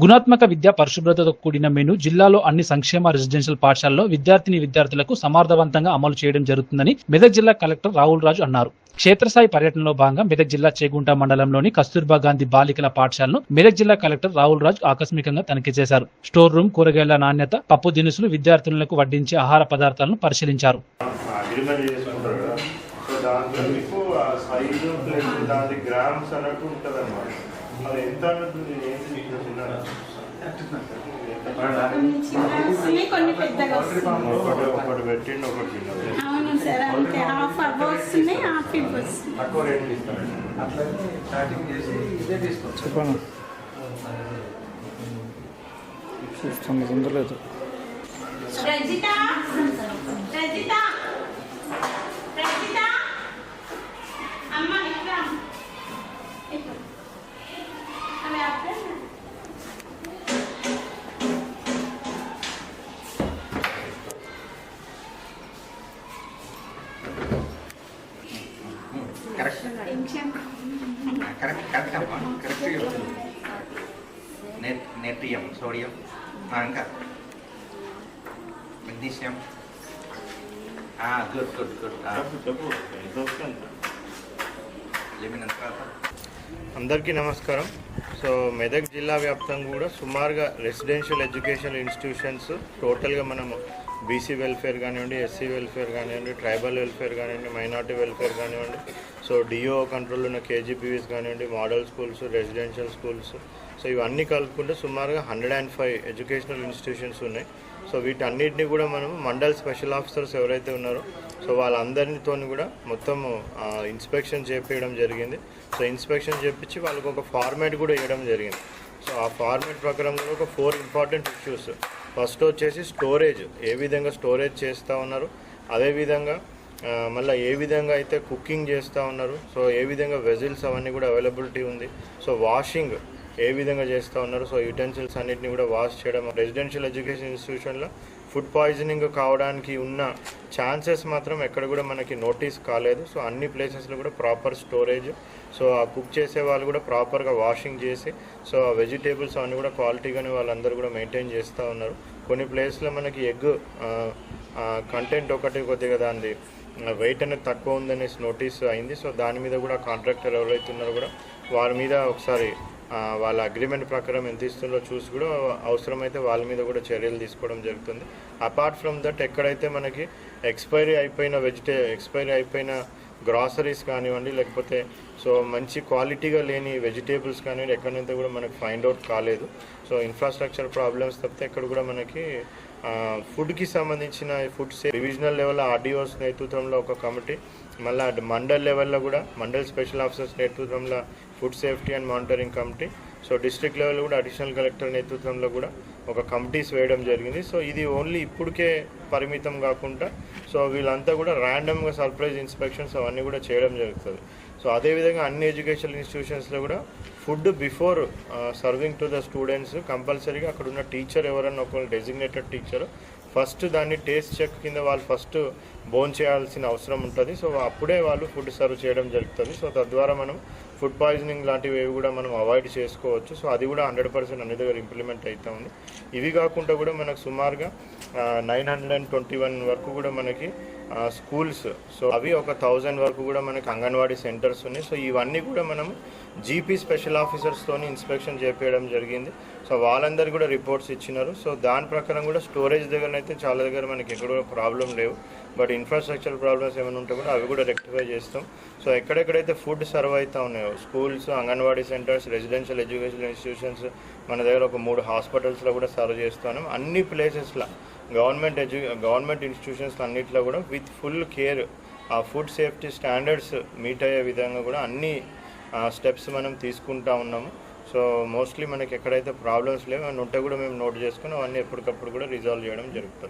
గుణాత్మక విద్య పరిశుభ్రతతో కూడిన మెను జిల్లాలో అన్ని సంక్షేమ రెసిడెన్షియల్ పాఠశాలలో విద్యార్థిని విద్యార్థులకు సమర్థవంతంగా అమలు చేయడం జరుగుతుందని మెదక్ జిల్లా కలెక్టర్ రాహుల్ రాజు అన్నారు. క్షేత్రస్థాయి పర్యటనలో భాగంగా మెదక్ జిల్లా చేగుంట మండలంలోని కస్తూర్బా గాంధీ బాలికల పాఠశాలను మెదక్ జిల్లా కలెక్టర్ రాహుల్ రాజు ఆకస్మికంగా తనిఖీ చేశారు. స్టోర్ రూమ్ కూరగాయల నాణ్యత పప్పు దినుసులు విద్యార్థులకు వడ్డించే ఆహార పదార్థాలను పరిశీలించారు. దాంట్లో గ్రామ్స్ అన్నట్టు ఉంటుంది అది ఎంత అన్నట్టు ఏంటి ఇక్కడ కొన్ని కొన్ని పెద్దగా ఒకటి ఒకటి పెట్టిండి ఒకటి అవును సార్ అంతే హాఫ్ అవ్వ వస్తున్నాయి హాఫ్ ఇవ్వ వస్తున్నాయి. తక్కువ రేట్లు ఇస్తారండి. అట్లనే స్టార్టింగ్ చేసి ఇదే తీసుకోవచ్చు ఉండలేదు రజిత రజిత రజిత? కరెక్ట్ కరెక్ట్ అమ్మా కరెక్ట్ నెట్ నెట్రియం సోడియం ఇంకా మెగ్నీషియం గుడ్ గుడ్ గుడ్ అందరికీ నమస్కారం. సో మెదక్ జిల్లా వ్యాప్తంగా కూడా సుమారుగా రెసిడెన్షియల్ ఎడ్యుకేషన్ ఇన్స్టిట్యూషన్స్ టోటల్గా మనము బీసీ వెల్ఫేర్ కానివ్వండి ఎస్సీ వెల్ఫేర్ కానివ్వండి ట్రైబల్ వెల్ఫేర్ కానివ్వండి మైనార్టీ వెల్ఫేర్ కానివ్వండి సో డిఓ కంట్రోల్ ఉన్న కేజీపీవీస్ కానివ్వండి model schools residential schools so ఇవన్నీ కలుపుకుంటే సుమారుగా hundred and five educational institutions ఉన్నాయి. సో వీటన్నిటిని కూడా మనం మండల్ స్పెషల్ ఆఫీసర్స్ ఎవరైతే ఉన్నారో సో వాళ్ళందరితో కూడా మొత్తం ఇన్స్పెక్షన్ చేపించడం జరిగింది. సో ఇన్స్పెక్షన్ చేపించి వాళ్ళకి ఒక ఫార్మాట్ కూడా ఇవ్వడం జరిగింది. సో ఆ ఫార్మాట్ ప్రకారం కూడా ఒక ఫోర్ ఇంపార్టెంట్ ఇష్యూస్ ఫస్ట్ వచ్చేసి స్టోరేజ్ ఏ విధంగా స్టోరేజ్ చేస్తూ ఉన్నారు? అదేవిధంగా మళ్ళీ ఏ విధంగా అయితే కుకింగ్ చేస్తూ ఉన్నారు సో ఏ విధంగా వెజిల్స్ అవన్నీ కూడా అవైలబిలిటీ ఉంది సో వాషింగ్ ఏ విధంగా చేస్తూ ఉన్నారు సో యుటెన్సిల్స్ అన్నిటిని కూడా వాష్ చేయడం రెసిడెన్షియల్ ఎడ్యుకేషన్ ఇన్స్టిట్యూషన్లో ఫుడ్ పాయిజనింగ్ కావడానికి ఉన్న ఛాన్సెస్ మాత్రం ఎక్కడ కూడా మనకి నోటీస్ కాలేదు. సో అన్ని ప్లేసెస్లో కూడా ప్రాపర్ స్టోరేజ్ సో ఆ కుక్ చేసే వాళ్ళు కూడా ప్రాపర్గా వాషింగ్ చేసి సో ఆ వెజిటేబుల్స్ అవన్నీ కూడా క్వాలిటీగానే వాళ్ళందరూ కూడా మెయింటైన్ చేస్తూ ఉన్నారు. కొన్ని ప్లేస్లో మనకి ఎగ్ కంటెంట్ ఒకటి కొద్దిగా దాన్ని వెయిట్ అనేది తక్కువ ఉందనేసి నోటీస్ అయింది. సో దాని మీద కూడా కాంట్రాక్టర్ ఎవరైతే ఉన్నారో కూడా వారి మీద ఒకసారి వాళ్ళ అగ్రిమెంట్ ప్రకారం ఎంత ఇస్తుందో చూసి కూడా అవసరమైతే వాళ్ళ మీద కూడా చర్యలు తీసుకోవడం జరుగుతుంది. అపార్ట్ ఫ్రమ్ దట్ ఎక్కడైతే మనకి ఎక్స్పైరీ అయిపోయిన వెజిటే ఎక్స్పైరీ అయిపోయిన గ్రాసరీస్ కానివ్వండి లేకపోతే సో మంచి క్వాలిటీగా లేని వెజిటేబుల్స్ కానివ్వండి ఎక్కడైతే కూడా మనకి ఫైండ్ అవుట్ కాలేదు. సో ఇన్ఫ్రాస్ట్రక్చర్ ప్రాబ్లమ్స్ తప్పితే ఎక్కడ కూడా మనకి ఫుడ్కి సంబంధించిన ఫుడ్ డివిజనల్ లెవెల్లో ఆర్డీఓస్ నేతృత్వంలో ఒక కమిటీ మళ్ళీ మండల్ లెవెల్లో కూడా మండల్ స్పెషల్ ఆఫీసర్స్ నేతృత్వంలో food safety and monitoring committee so district level కూడా అడిషనల్ కలెక్టర్ నేతృత్వంలో కూడా ఒక కమిటీస్ వేయడం జరిగింది. సో ఇది ఓన్లీ ఇప్పటికే పరిమితం కాకుండా సో వీళ్ళంతా కూడా ర్యాండమ్గా సర్ప్రైజ్ ఇన్స్పెక్షన్స్ అవన్నీ కూడా చేయడం జరుగుతుంది. సో అదేవిధంగా అన్ని ఎడ్యుకేషనల్ ఇన్స్టిట్యూషన్స్లో కూడా food before serving to the students కంపల్సరీగా అక్కడ ఉన్న టీచర్ ఎవరన్నా ఒకళ్ళు డెసిగ్నేటెడ్ టీచర్ ఫస్ట్ దాన్ని టేస్ట్ చెక్ కింద వాళ్ళు ఫస్ట్ బోన్ చేయాల్సిన అవసరం ఉంటుంది. సో అప్పుడే వాళ్ళు ఫుడ్ సర్వ్ చేయడం జరుగుతుంది. సో తద్వారా మనం ఫుడ్ పాయిజనింగ్ లాంటివి ఏవి కూడా మనం అవాయిడ్ చేసుకోవచ్చు. సో అది కూడా హండ్రెడ్ పర్సెంట్ అన్ని దగ్గర ఇంప్లిమెంట్ అవుతూ ఉంది. ఇవి కాకుండా కూడా మనకు సుమారుగా nine hundred and twenty one వరకు కూడా మనకి స్కూల్స్. సో అవి ఒక థౌజండ్ వరకు కూడా మనకి అంగన్వాడీ సెంటర్స్ ఉన్నాయి. సో ఇవన్నీ కూడా మనం జీపీ స్పెషల్ ఆఫీసర్స్తో ఇన్స్పెక్షన్ చేపించడం జరిగింది. సో వాళ్ళందరూ కూడా రిపోర్ట్స్ ఇచ్చినారు. సో దాని ప్రకారం కూడా స్టోరేజ్ దగ్గర అయితే చాలా దగ్గర మనకి ఎక్కడ కూడా ప్రాబ్లం లేవు. బట్ ఇన్ఫ్రాస్ట్రక్చర్ ప్రాబ్లమ్స్ ఏమైనా ఉంటే కూడా అవి కూడా రెక్టిఫై చేస్తాం. సో ఎక్కడెక్కడైతే ఫుడ్ సర్వ్ అవుతా ఉన్నాయో schools anganwadi centres residential education institutions మన దగ్గర ఒక మూడు హాస్పిటల్స్లో కూడా సర్వ్ చేస్తున్నాం అన్ని ప్లేసెస్లో గవర్నమెంట్ ఎడ్యు గవర్నమెంట్ ఇన్స్టిట్యూషన్స్ అన్నిట్లో కూడా విత్ ఫుల్ కేర్ ఆ ఫుడ్ సేఫ్టీ స్టాండర్డ్స్ మీట్ అయ్యే విధంగా కూడా అన్ని స్టెప్స్ మనం తీసుకుంటా ఉన్నాము. సో మోస్ట్లీ మనకి ఎక్కడైతే ప్రాబ్లమ్స్ లేవు అని ఉంటే కూడా మేము నోట్ చేసుకుని అవన్నీ ఎప్పటికప్పుడు కూడా రిజాల్వ్ చేయడం జరుగుతుంది.